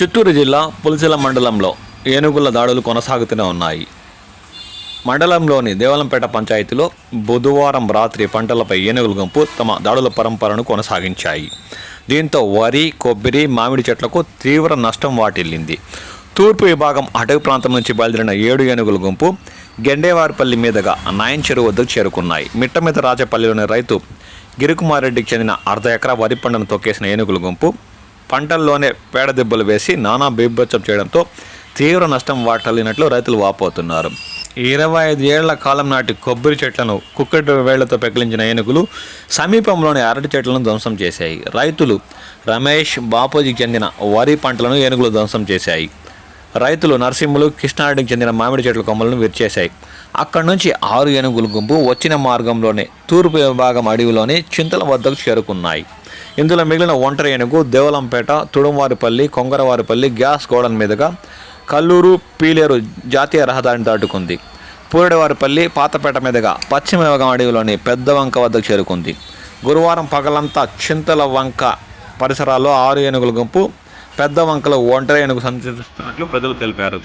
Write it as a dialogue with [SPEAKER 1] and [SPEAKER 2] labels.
[SPEAKER 1] చిత్తూరు జిల్లా పులిసెల మండలంలో ఏనుగుల దాడులు కొనసాగుతూనే ఉన్నాయి. మండలంలోని దేవలంపేట పంచాయతీలో బుధవారం రాత్రి పంటలపై ఏనుగుల గుంపు తమ దాడుల పరంపరను కొనసాగించాయి. దీంతో వరి కొబ్బరి మామిడి చెట్లకు తీవ్ర నష్టం వాటిల్లింది. తూర్పు విభాగం అటవీ ప్రాంతం నుంచి బయలుదేరిన ఏడు ఏనుగుల గుంపు గెండేవారిపల్లి మీదుగా నాయన్ చెరువు వద్దకు చేరుకున్నాయి. మిట్ట మీద రాజపల్లిలోని రైతు గిరికుమారెడ్డికి చెందిన అర్ధ ఎకరా వరి పంటను తొక్కేసిన ఏనుగుల గుంపు పంటల్లోనే పేడ దెబ్బలు వేసి నానా బీభత్సం చేయడంతో తీవ్ర నష్టం వాటల్లినట్లు రైతులు వాపోతున్నారు. ఇరవై ఐదు ఏళ్ళ కాలం నాటి కొబ్బరి చెట్లను కుక్కటి వేళ్ళతో పెకిలించిన ఏనుగులు సమీపంలోని అరటి చెట్లను ధ్వంసం చేశాయి. రైతులు రమేష్ బాపూజీకి చెందిన వరి పంటలను ఏనుగులు ధ్వంసం చేశాయి. రైతులు నరసింహులు కృష్ణారెడ్డికి చెందిన మామిడి చెట్ల కొమ్మలను విరిచేశాయి. అక్కడి నుంచి ఆరు ఏనుగుల గుంపు వచ్చిన మార్గంలోనే తూర్పు విభాగం అడవిలోని చింతల వద్దకు చేరుకున్నాయి. ఇందులో మిగిలిన ఒంటరి ఏనుగు దేవలంపేట తుడుంవారిపల్లి కొంగరవారిపల్లి గ్యాస్ గోడల మీదుగా కల్లూరు పీలేరు జాతీయ రహదారిని దాటుకుంది. పూరడివారిపల్లి పాతపేట మీదుగా పశ్చిమ అడవిలోని పెద్ద వంక వద్దకు చేరుకుంది. గురువారం పగలంతా చింతల వంక పరిసరాల్లో ఆరు ఏనుగుల గుంపు పెద్ద వంకలో ఒంటరి ఏనుగు సంచరిస్తున్నట్లు ప్రజలు తెలిపారు.